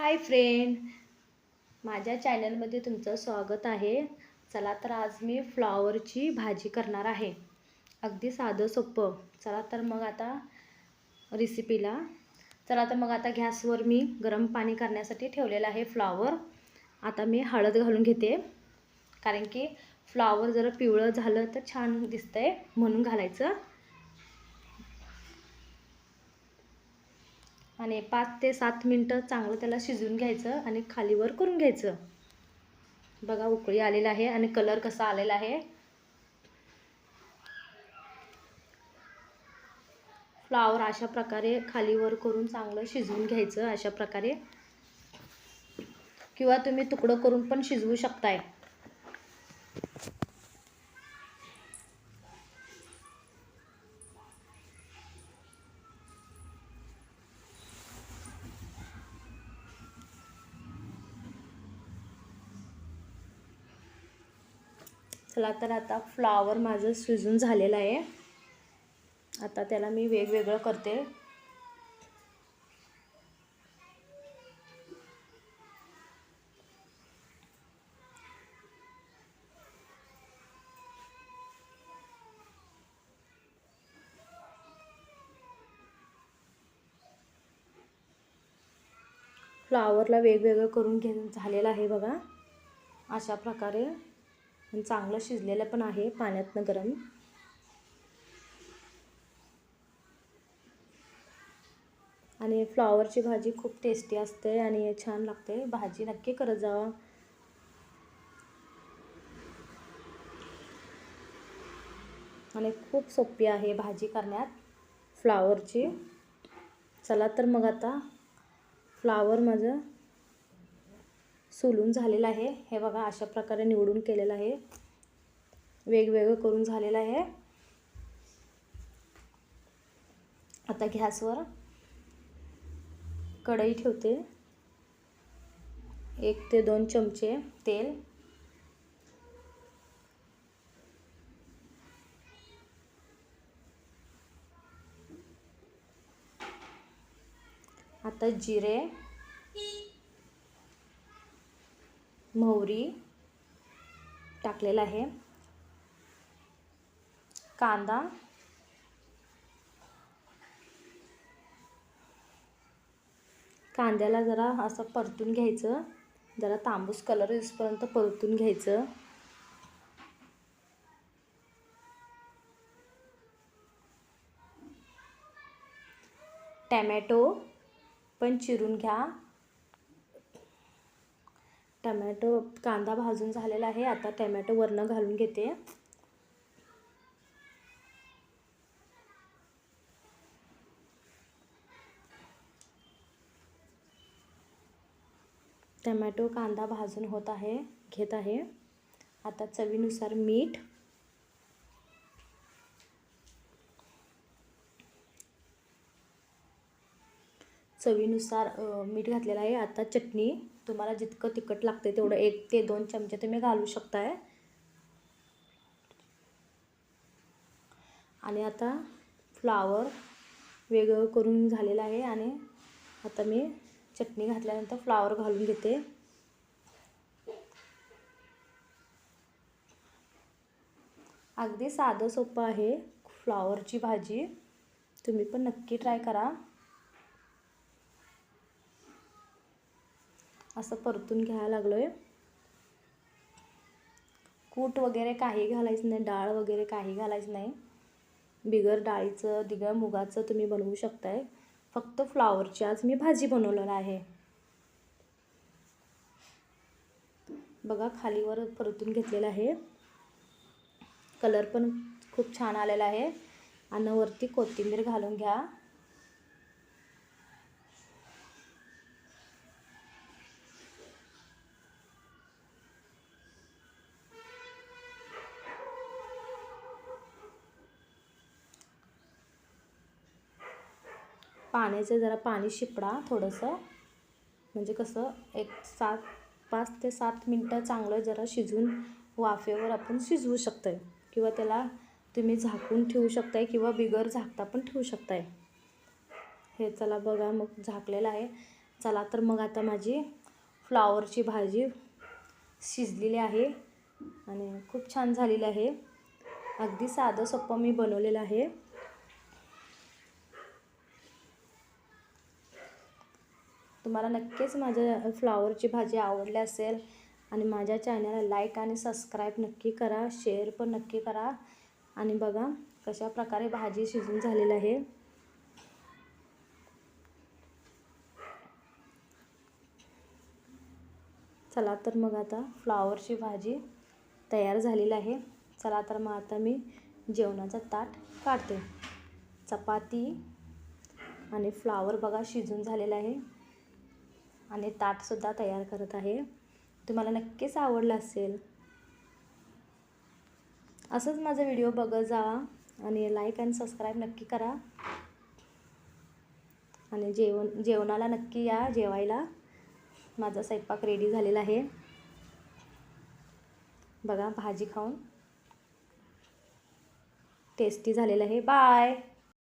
Hi friend माझ्या चॅनलमध्ये तुमचं स्वागत आहे. चला तर आज मी फ्लॉवरची भाजी करणार आहे. अगदी साधं सोपं. चला तर मग आता रेसिपीला चला तर मग आता गॅसवर मी गरम पाणी करण्यासाठी ठेवलेलं आहे फ्लॉवर आता मी हळद घालून घेते. कारण की फ्लॉवर जर पिवळं झालं तर छान दिसतंय म्हणून घालायचं. आणि पाच ते सात मिनटं चांगलं त्याला शिजवून घ्यायचं आणि खालीवर करून घ्यायचं. बघा उकळी आलेला आहे आणि कलर कसा आलेला आहे. फ्लावर अशा प्रकारे खालीवर करून चांगलं शिजवून घ्यायचं अशा प्रकारे. किंवा तुम्ही तुकडं करून पण शिजवू शकताय. चला तर आता फ्लावर माझं शिजून झालेलं आहे. आता त्याला मी वेगवेगळं करते. फ्लावरला वेगवेगळं करून घे झालेलं आहे बघा. अशा प्रकारे. आणि चांगलं शिजलेलं पण आहे पाण्यातनं गरम. आणि फ्लॉवरची भाजी खूप टेस्टी असते आणि छान लागते. भाजी नक्की करत जावा. आणि खूप सोपी आहे भाजी करण्यात फ्लावरची. चला तर मग आता फ्लावर माझं सोलून झालेलं आहे. हे बघा अशा प्रकारे निवडून केलेलं आहे. वेगवेगळं करून झालेलं आहे. आता गॅसवर कढई ठेवते. एक ते दोन चमचे तेल. आता जिरे. मोहरी टाकलेला आहे. कांदा. कांद्याला जरा असं परतून घ्यायचं. जरा तांबूस कलर येऊसपर्यंत परतून घ्यायचं. टॅमॅटो पण चिरून घ्या. टमॅटो कांदा भाजून झालेला आहे. आता टमॅटो वरनं घालून घेते. टमॅटो कांदा भाजून होत आहे घेत आहे. आता चवीनुसार मीठ चवीनुसार मीठ घातलेलं आहे. आता चटणी तुम्हाला जितकं तिखट लागते तेवढं एक ते दोन चमचे तुम्ही घालू शकताय. आणि आता फ्लावर वेगळं करून झालेलं आहे आणि आता मी चटणी घातल्यानंतर फ्लावर घालून घेते. अगदी साधं सोपं आहे फ्लावरची भाजी. तुम्ही पण नक्की ट्राय करा. असं परतून घ्यायला लागलो आहे कूट वगैरे काही घालायचं नाही डाळ वगैरे काही घालायचं नाही. बिगर डाळीचं दिगर मुगाचं तुम्ही बनवू शकताय. फक्त फ्लावरची आज मी भाजी बनवलेलं आहे. बघा खालीवर परतून घेतलेलं आहे. कलर पण खूप छान आलेला आहे. आणि वरती कोथिंबीर घालून घ्या. पाण्याचं जरा पाणी शिपडा थोडंसं. म्हणजे कसं एक सात पाच ते सात मिनटं चांगलं जरा शिजून वाफेवर आपण शिजवू शकतो किंवा त्याला तुम्ही झाकून ठेवू शकताय किंवा बिगर झाकता पण ठेवू शकताय. हे चला बघा मग झाकलेलं आहे. चला तर मग आता माझी फ्लावरची भाजी शिजलेली आहे आणि खूप छान झालेली आहे. अगदी साधं सोपं मी बनवलेलं आहे. तुम्हाला नक्कीच माझ्या फ्लावरची भाजी आवडली असेल आणि माझ्या चॅनलला लाईक आणि सबस्क्राईब नक्की करा शेअर पण नक्की करा. आणि बघा कशा प्रकारे भाजी शिजून झालेली आहे. चला तर मग आता फ्लावरची भाजी तयार झालेली आहे. चला तर मग आता मी जेवणाचा ताट काढते. चपाती आणि फ्लावर बघा शिजून झालेलं आहे. आणि ताटसुद्धा तयार करत आहे. तुम्हाला नक्कीच आवडलं असेल. असंच माझा व्हिडिओ बघत जावा आणि लाईक आणि सबस्क्राईब नक्की करा. आणि जेवण जेवणाला नक्की या जेवायला. माझा स्वयंपाक रेडी झालेला आहे. बघा भाजी खाऊन. टेस्टी झालेलं आहे. बाय